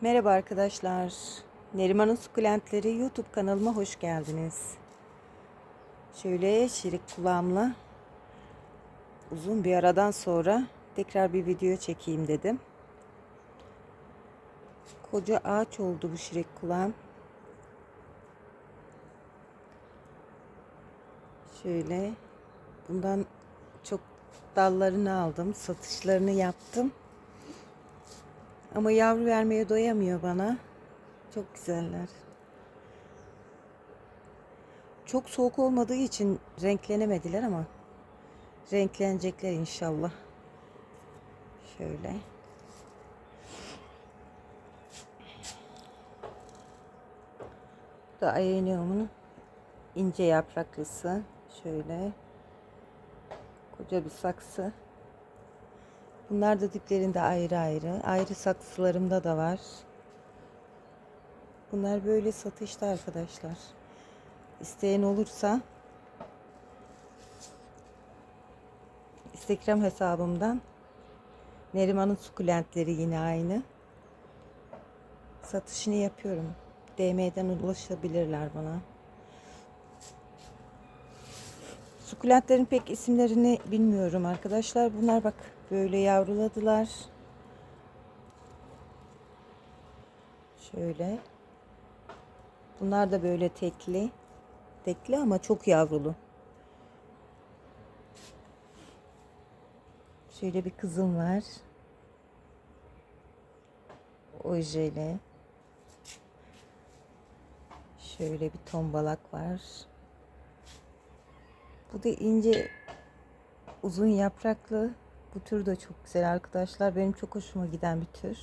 Merhaba arkadaşlar. Neriman'ın sukulentleri YouTube kanalıma hoş geldiniz. Şöyle şirik kulağımla uzun bir aradan sonra tekrar bir video çekeyim dedim. Koca ağaç oldu bu şirik kulağım. Şöyle bundan çok dallarını aldım, satışlarını yaptım. Ama yavru vermeye doyamıyor bana. Çok güzeller. Çok soğuk olmadığı için renklenemediler ama renklenecekler inşallah. Şöyle. Bu da ayeniumun ince yapraklısı. Şöyle. Koca bir saksı. Bunlar da diplerinde ayrı ayrı. Ayrı saksılarımda da var. Bunlar böyle satışta arkadaşlar. İsteyen olursa Instagram hesabımdan Neriman'ın sukulentleri yine aynı. Satışını yapıyorum. DM'den ulaşabilirler bana. Sukulentlerin pek isimlerini bilmiyorum arkadaşlar. Bunlar bak böyle yavruladılar. Şöyle. Bunlar da böyle tekli. Tekli ama çok yavrulu. Şöyle bir kızım var. Ojeyle. Şöyle bir tombalak var. Bu da ince uzun yapraklı. Bu tür de çok güzel arkadaşlar. Benim çok hoşuma giden bir tür.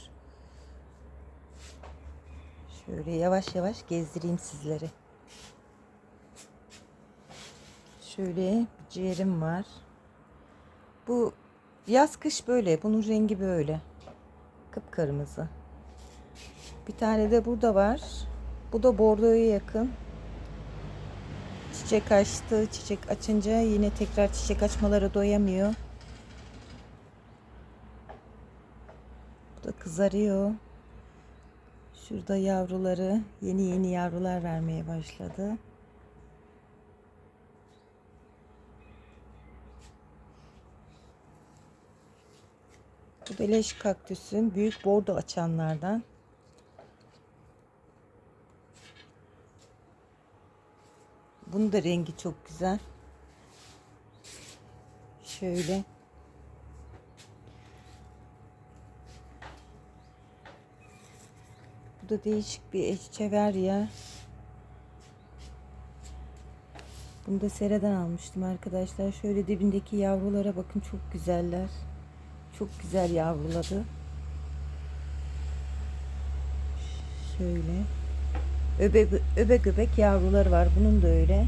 Şöyle yavaş yavaş gezdireyim sizleri. Şöyle ciğerim var. Bu yaz kış böyle. Bunun rengi böyle. Kıpkırmızı. Bir tane de burada var. Bu da bordoya yakın. Çiçek açtı. Çiçek açınca yine tekrar çiçek açmalara doyamıyor. Bu da kızarıyor. Şurada yavruları yeni yeni yavrular vermeye başladı. Bu da leş kaktüsün büyük bordo açanlardan. Bunun da rengi çok güzel. Şöyle. Bu da değişik bir eşçeverya. Bunu da sereden almıştım arkadaşlar. Şöyle dibindeki yavrulara bakın çok güzeller. Çok güzel yavruladı. Şöyle. Öbe, öbe göbek yavruları var. Bunun da öyle.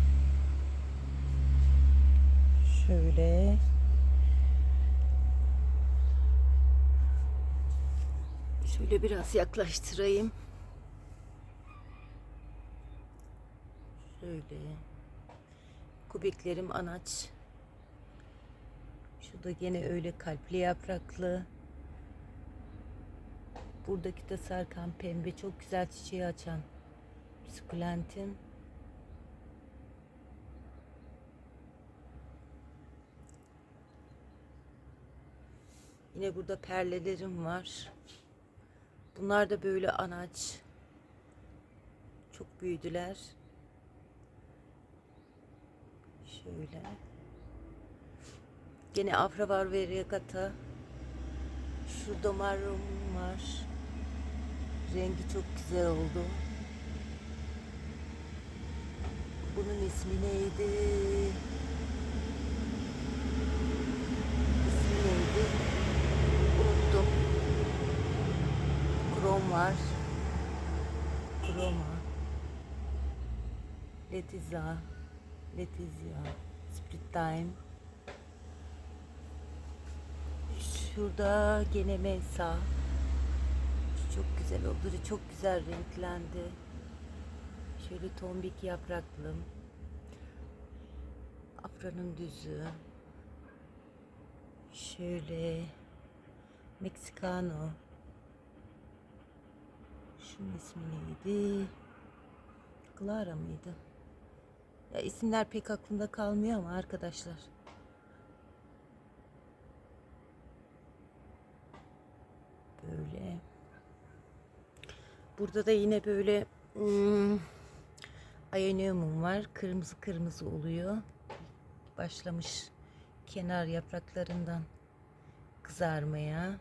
Şöyle. Şöyle biraz yaklaştırayım. Şöyle. Kubiklerim anaç. Şu da gene öyle kalpli yapraklı. Buradaki de sarkan pembe çok güzel çiçeği açan sukulentim. Yine burada perlelerim var. Bunlar da böyle anaç. Çok büyüdüler. Şöyle. Gene afra var ve regata. Şurada marrum var. Rengi çok güzel oldu. Bunun ismi neydi? İsmi neydi? Unuttum. Krom var. Kroma. Letiza. Letizia. Split Time. Şurada gene Mensa. Çok güzel oldu. Çok güzel renklendi. Şöyle tombik yapraklım. Afranın düzü. Şöyle Meksikano. Şunun ismi neydi? Clara mıydı? Ya isimler pek aklımda kalmıyor ama arkadaşlar. Böyle. Burada da yine böyle hmm, ayoniumum var. Kırmızı kırmızı oluyor. Başlamış kenar yapraklarından kızarmaya.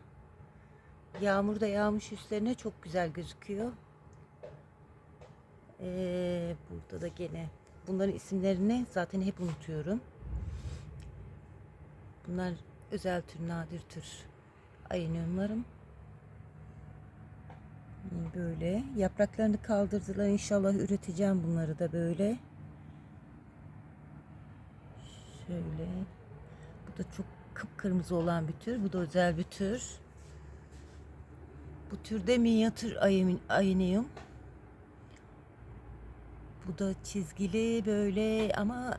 Yağmur da yağmış üstlerine çok güzel gözüküyor. Ee, burada da gene bunların isimlerini zaten hep unutuyorum. Bunlar özel tür, nadir tür ayınımlarım. Böyle yapraklarını kaldırdılar. İnşallah üreteceğim bunları da böyle. Şöyle. Bu da çok kıpkırmızı olan bir tür. Bu da özel bir tür. Bu türde minyatür ayın- ayınıyım. Bu da çizgili böyle ama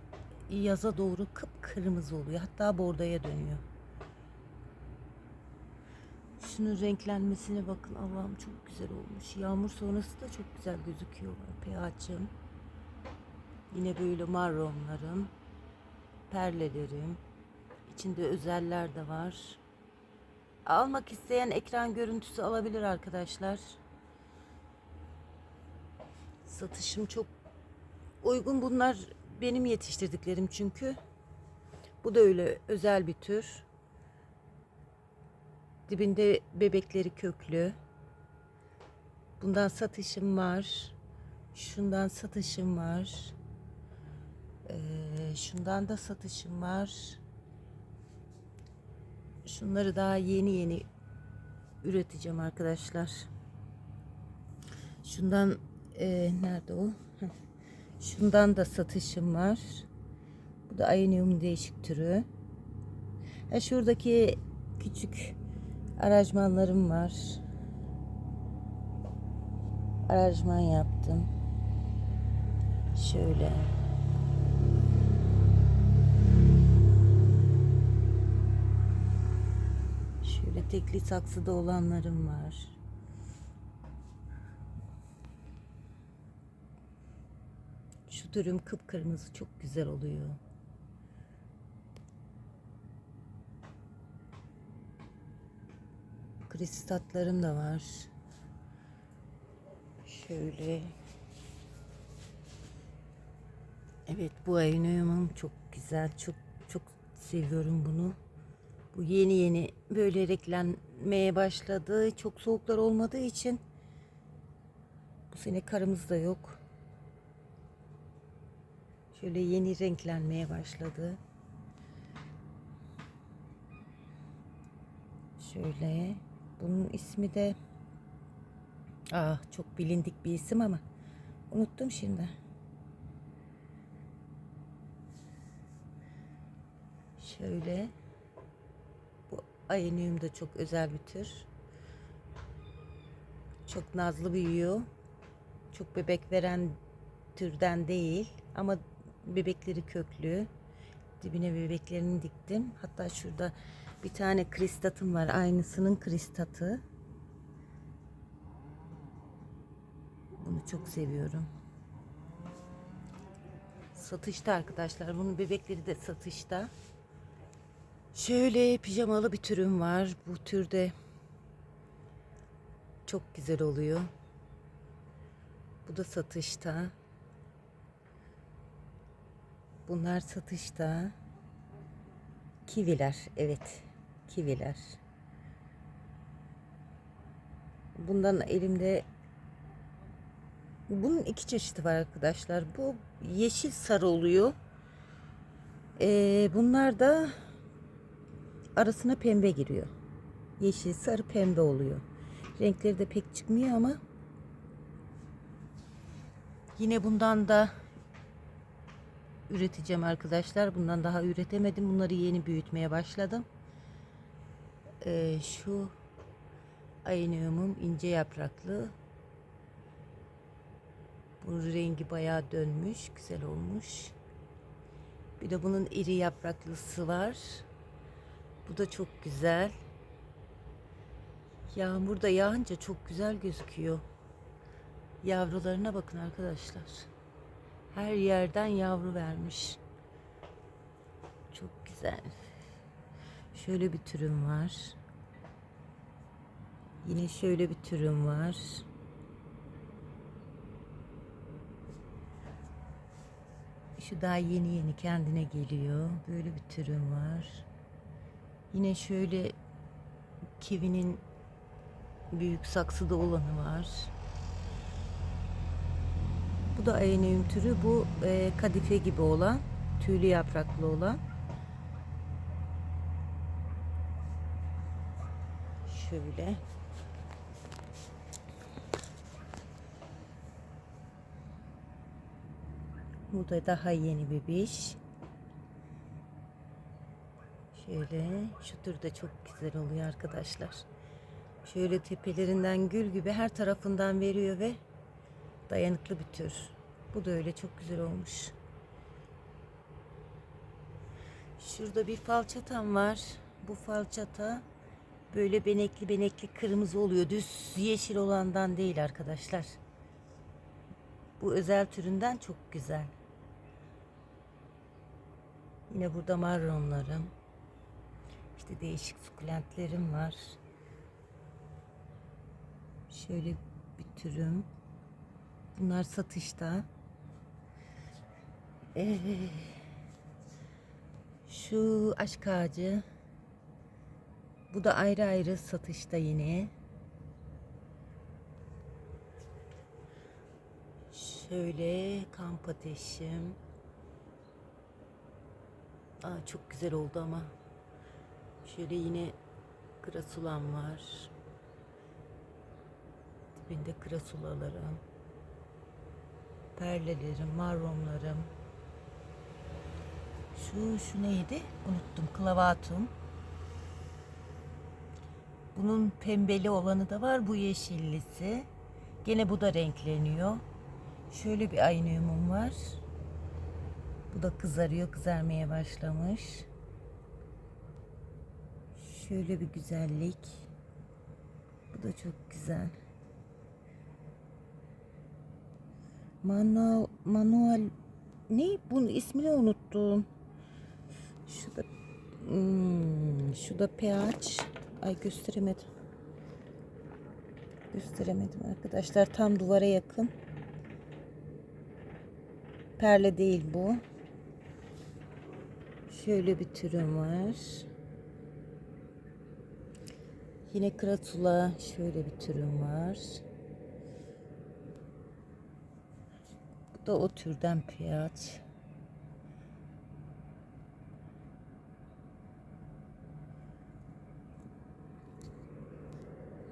yaza doğru kıpkırmızı oluyor. Hatta bordoya dönüyor. Şunun renklenmesine bakın. Allah'ım çok güzel olmuş. Yağmur sonrası da çok güzel gözüküyorlar. Peyacım. Yine böyle marronlarım. Perlelerim. İçinde özeller de var. Almak isteyen ekran görüntüsü alabilir arkadaşlar. Satışım çok uygun. Bunlar benim yetiştirdiklerim çünkü. Bu da öyle özel bir tür. Dibinde bebekleri köklü. Bundan satışım var. Şundan satışım var. Ee, şundan da satışım var. Şunları daha yeni yeni üreteceğim arkadaşlar. Şundan e, nerede o? Şundan da satışım var. Bu da ayonium değişik türü. Ha, şuradaki küçük aracmanlarım var. Aracman yaptım. Şöyle. Şöyle tekli saksıda olanlarım var. Şu türüm kıpkırmızı çok güzel oluyor. Kristatlarım da var. Şöyle. Evet bu ayınıyumum çok güzel. Çok çok seviyorum bunu. Bu yeni yeni böyle renklenmeye başladı. Çok soğuklar olmadığı için bu sene karımız da yok. Şöyle yeni renklenmeye başladı. Şöyle. Bunun ismi de ah çok bilindik bir isim ama unuttum şimdi. Şöyle. Bu ayenium da çok özel bir tür. Çok nazlı büyüyor. Çok bebek veren türden değil ama bebekleri köklü. Dibine bebeklerini diktim. Hatta şurada bir tane kristatım var. Aynısının kristatı. Bunu çok seviyorum. Satışta arkadaşlar. Bunun bebekleri de satışta. Şöyle pijamalı bir türüm var. Bu türde çok güzel oluyor. Bu da satışta. Bunlar satışta. Kiviler, evet. Kiviler. Bundan elimde bunun iki çeşidi var arkadaşlar. Bu yeşil sarı oluyor. Ee, bunlar da arasına pembe giriyor. Yeşil, sarı, pembe oluyor. Renkleri de pek çıkmıyor ama yine bundan da üreteceğim arkadaşlar. Bundan daha üretemedim. Bunları yeni büyütmeye başladım. Ee, şu ayniumum ince yapraklı. Bu rengi bayağı dönmüş. Güzel olmuş. Bir de bunun iri yapraklısı var. Bu da çok güzel. Yağmur da yağınca çok güzel gözüküyor. Yavrularına bakın arkadaşlar. Her yerden yavru vermiş. Çok güzel. Şöyle bir türüm var. Yine şöyle bir türüm var. Şu daha yeni yeni kendine geliyor. Böyle bir türüm var. Yine şöyle kivinin büyük saksıda olanı var. Bu da ayeneum türü. Bu e, kadife gibi olan, tüylü yapraklı olan. Şöyle. Bu da daha yeni bir biş. Şöyle şu tür de çok güzel oluyor arkadaşlar. Şöyle tepelerinden gül gibi her tarafından veriyor ve dayanıklı bir tür. Bu da öyle çok güzel olmuş. Şurada bir falçatam var. Bu falçata böyle benekli benekli kırmızı oluyor. Düz yeşil olandan değil arkadaşlar. Bu özel türünden çok güzel. Yine burada marronlarım. İşte değişik sukulentlerim var. Şöyle bir türüm. Bunlar satışta. Ee, şu aşk ağacı. Bu da ayrı ayrı satışta yine. Şöyle kamp ateşim. Aa, çok güzel oldu ama. Şöyle yine krasulam var. Dibinde krasulalarım. Perlelerim, marronlarım. Şu, şu neydi? Unuttum. Klavatum. Bunun pembeli olanı da var. Bu yeşillisi. Gene bu da renkleniyor. Şöyle bir ayniumum var. Bu da kızarıyor. Kızarmaya başlamış. Şöyle bir güzellik. Bu da çok güzel. Manuel, manuel ne? Bunun ismini unuttum. Şu da hmm, şu da pH. Ay gösteremedim. Gösteremedim arkadaşlar. Tam duvara yakın. Perle değil bu. Şöyle bir türüm var. Yine kratula şöyle bir türüm var. Da o türden piyaz.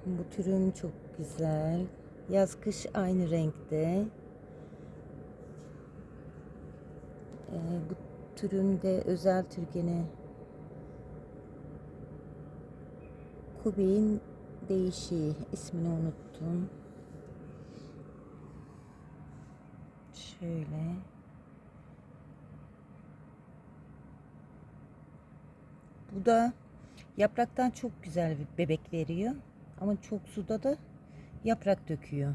Bu türüm çok güzel. Yaz kış aynı renkte. Ee, bu türünde özel tür gene Kubi'nin değişiği ismini unuttum. Şöyle. Bu da yapraktan çok güzel bir bebek veriyor. Ama çok suda da yaprak döküyor.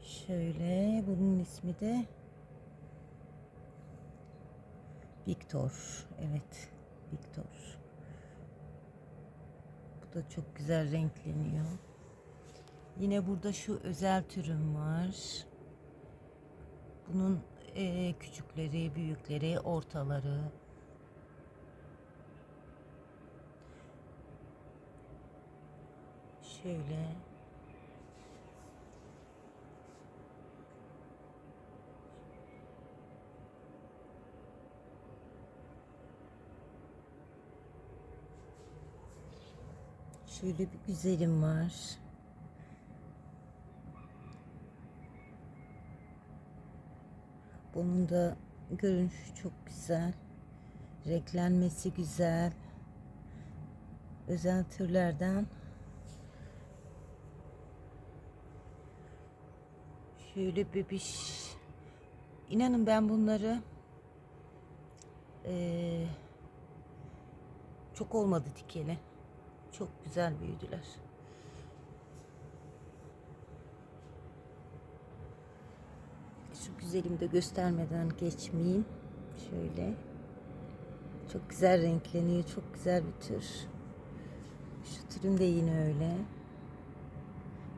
Şöyle bunun ismi de Victor. Evet. Victor. Bu da çok güzel renkleniyor. Yine burada şu özel türüm var. Bunun e, küçükleri, büyükleri, ortaları. Şöyle. Şöyle bir güzelim var. Bunun da görünüşü çok güzel. Renklenmesi güzel. Özel türlerden. Şöyle bebiş. İnanın ben bunları eee, çok olmadı dikeli. Çok güzel büyüdüler. Şu güzelimi de göstermeden geçmeyeyim. Şöyle. Çok güzel renkleniyor. Çok güzel bir tür. Şu türüm de yine öyle.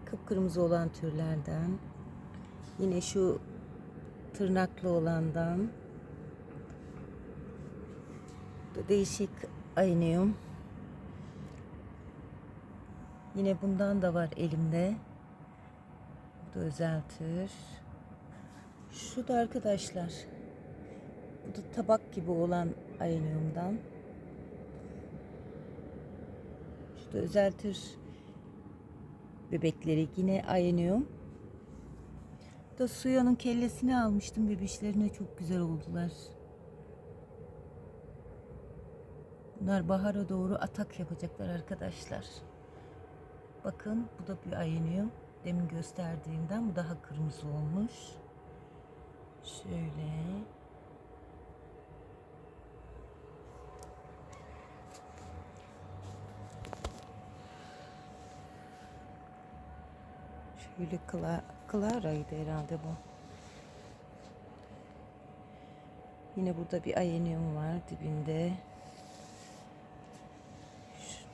Kıpkırmızı olan türlerden. Yine şu tırnaklı olandan. Değişik ayınıyorum. Yine bundan da var elimde. Bu da özel tür. Şu da arkadaşlar. Bu da tabak gibi olan ayınımdan. Şu da özel bebekleri yine ayınıyorum. Bu da Suya'nın kellesini almıştım bebişlerine çok güzel oldular. Bunlar bahara doğru atak yapacaklar arkadaşlar. Bakın bu da bir ayınıyor. Demin gösterdiğimden bu daha kırmızı olmuş. Şöyle. Şöyle Cla Clara'ydı herhalde bu. Yine burada bir ayenyum var dibinde.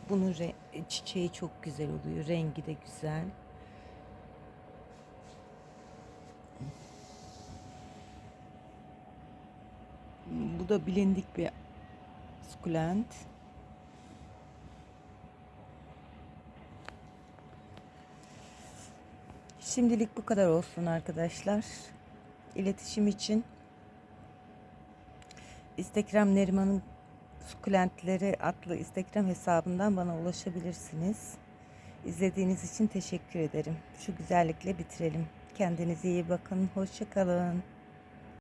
Bunun çiçeği çok güzel oluyor. Rengi de güzel. Bu da bilindik bir sukulent. Şimdilik bu kadar olsun arkadaşlar. İletişim için Instagram Neriman'ın sukulentleri adlı Instagram hesabından bana ulaşabilirsiniz. İzlediğiniz için teşekkür ederim. Şu güzellikle bitirelim. Kendinize iyi bakın. Hoşça kalın.